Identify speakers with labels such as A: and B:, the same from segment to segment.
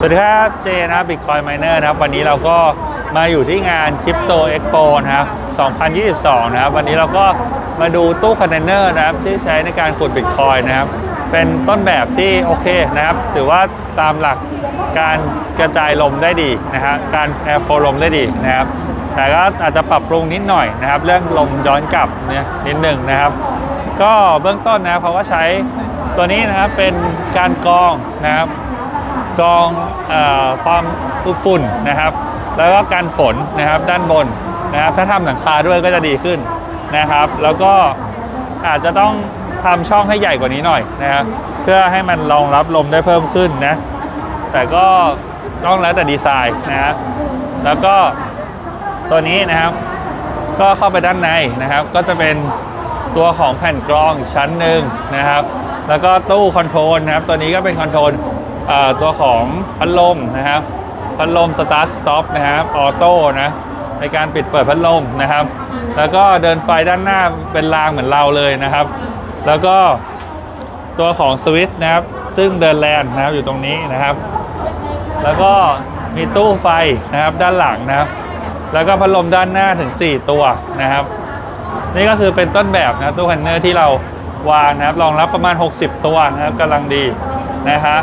A: สวัสดีครับเจนะครับ Bitcoin Miner นะครับ วันนี้เราก็มาอยู่ที่งาน Crypto Expo นะครับ 2022 นะครับ วันนี้เราก็มาดูตู้คอนเทนเนอร์นะครับ ที่ใช้ในการขุด Bitcoin นะครับ เป็นต้นแบบที่โอเคนะครับ ถือว่าตามหลักการกระจายลมได้ดีนะฮะการ airflow ลมได้ดีนะครับ แต่ก็อาจจะปรับปรุงนิดหน่อยนะครับ เรื่องลมย้อนกลับเนี่ยนิดหนึ่งนะครับ ก็เบื้องต้นนะครับเขาก็ใช้ตัวนี้นะครับเป็นการกรองนะครับ กรองอความฝุ่นนะครับ แล้วก็การฝนนะครับด้านบนนะครับ ถ้าทำหลังคาด้วยก็จะดีขึ้นนะครับ แล้วก็อาจจะต้องทำช่องให้ใหญ่กว่านี้หน่อยนะครับ เพื่อให้มันรองรับลมได้เพิ่มขึ้นนะ แต่ก็ต้องแล้วแต่ดีไซน์นะครับแล้วก็ตัวนี้นะครับ ก็เข้าไปด้านในนะครับ ก็จะเป็นตัวของแผ่นกรองชั้นหนึ่งนะครับ แล้วก็ตู้คอนโทรลนะครับ ตัวนี้ก็เป็นคอนโทรล ตัวของพัดลมนะครับพัดลมสตาร์ทสต็อปนะครับออโต้นะในการปิดเปิดพัดลมนะครับ แล้วก็เดินไฟด้านหน้าเป็นรางเหมือนเราเลยนะครับ แล้วก็ตัวของสวิตช์นะครับ ซึ่งเดินแลนนะครับอยู่ตรงนี้นะครับ แล้วก็มีตู้ไฟนะครับด้านหลังนะครับ แล้วก็พัดลมด้านหน้าถึง 4 ตัวนะครับ นี่ก็คือเป็นต้นแบบนะตู้คอนเทนเนอร์ที่เราวางนะครับรองรับประมาณ 60 ตัวนะครับกำลังดีนะฮะ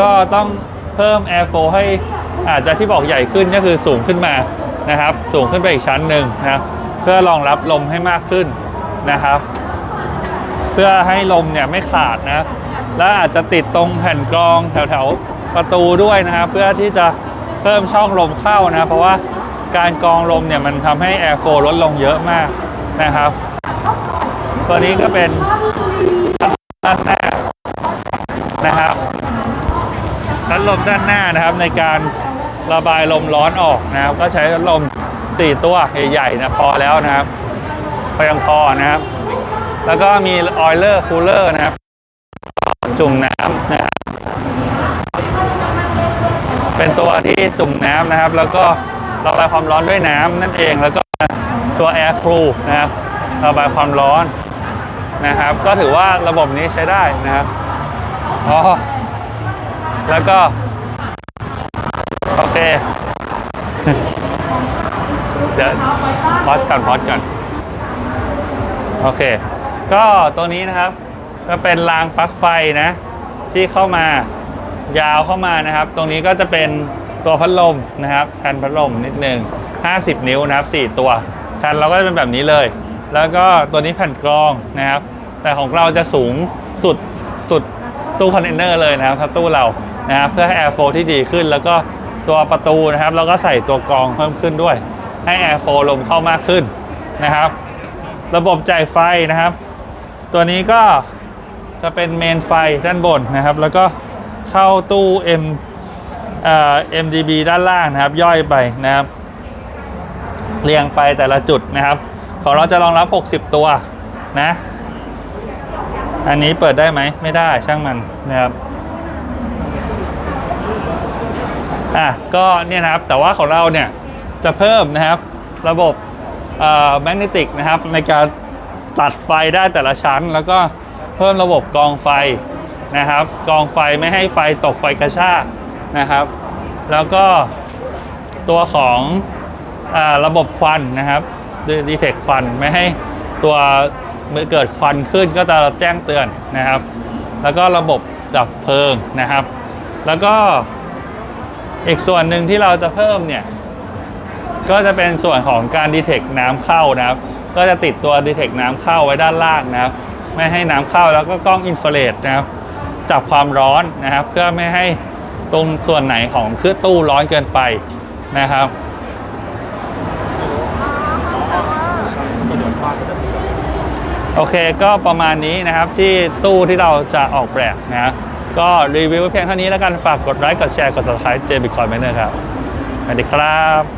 A: ก็ต้องเพิ่ม Air Flow ให้อาจจะที่บอกใหญ่ขึ้นก็คือสูงขึ้นมานะครับ สูงขึ้นไปอีกชั้นหนึ่งนะเพื่อรองรับลมให้มากขึ้นนะครับ เพื่อให้ลมเนี่ยไม่ขาดนะและอาจจะติดตรงแผ่นกรองแถวๆประตูด้วยนะครับ เพื่อที่จะเพิ่มช่องลมเข้านะเพราะว่าการกรองลมเนี่ยมันทำให้ air flow ลดลงเยอะมากนะครับ ตัวนี้ก็เป็นด้านหน้านะครับ ลมด้านหน้านะครับ ในการระบายลมร้อนออกนะครับ ก็ใช้พัดลม 4 ตัวใหญ่ๆนะพอแล้วนะครับพยังพอนะครับ แล้วก็มีออยเลอร์คูลเลอร์นะครับ จุ่มน้ำนะครับเป็นตัวที่จุ่มน้ำนะครับ แล้วก็ระบายความร้อนด้วยน้ำนั่นเองแล้วก็ตัว Air Crew นะครับระบายความร้อนนะครับ ก็ถือว่าระบบนี้ใช้ได้นะครับอ๋อแล้วก็ โอเค เดี๋ยวพอสก่อนพอสก่อน โอเค ก็ตัวนี้นะครับ ก็เป็นรางปลั๊กไฟนะ ที่เข้ามายาวเข้ามานะครับ ตรงนี้ก็จะเป็นตัวพัดลมนะครับแทนพัดลมนิดนึง 50 นิ้วนะครับ 4 ตัวแทนเราก็จะเป็นแบบนี้เลย แล้วก็ตัวนี้แผ่นกรองนะครับ แต่ของเราจะสูงสุดสุดตู้คอนเทนเนอร์เลยนะครับถ้าตู้เรานะครับเพื่อให้ air flow ที่ดีขึ้น แล้วก็ ตัวประตูนะครับเราก็ใส่ตัวกรองเพิ่มขึ้นด้วย ให้ air flow ลมเข้ามากขึ้นนะครับ ระบบจ่ายไฟนะครับ ตัวนี้ก็จะเป็นเมนไฟด้านบนนะครับ แล้วก็เข้าตู้ M เอ่อ MDB ด้านล่างนะครับ ย่อยไปนะครับ เรียงไปแต่ละจุดนะครับ ของเราจะรองรับ 60 ตัวนะ อันนี้เปิดได้ไหมไม่ได้ช่างมันนะครับ อะก็เนี่ยนะครับแต่ว่าของเราเนี่ยจะเพิ่มนะครับระบบแมกเนติกนะครับในการตัดไฟได้แต่ละชั้น แล้วก็เพิ่มระบบกองไฟนะครับ กองไฟไม่ให้ไฟตกไฟกระชากนะครับ แล้วก็ตัวของอระบบควันนะครับดีเทคควันไม่ให้ตัวเมื่อเกิดควันขึ้นก็จะแจ้งเตือนนะครับ แล้วก็ระบบดับเพลิงนะครับ แล้วก็ อีกส่วนหนึ่งที่เราจะเพิ่มเนี่ย ก็จะเป็นส่วนของการดีเทคน้ำเข้านะครับ ก็จะติดตัวดีเทคน้ำเข้าไว้ด้านล่างนะครับ ไม่ให้น้ำเข้าแล้วก็กล้องอินฟราเรดนะครับ จับความร้อนนะครับ เพื่อไม่ให้ตรงส่วนไหนของเครื่องตู้ร้อนเกินไปนะครับโอเคก็ประมาณนี้นะครับที่ตู้ที่เราจะออกแบบนะครับ ก็รีวิวเพียงเท่านี้แล้วกันฝากกดไลค์กดแชร์กด subscribe เจบิคอยเมเนอร์ครับสวัสดีครับ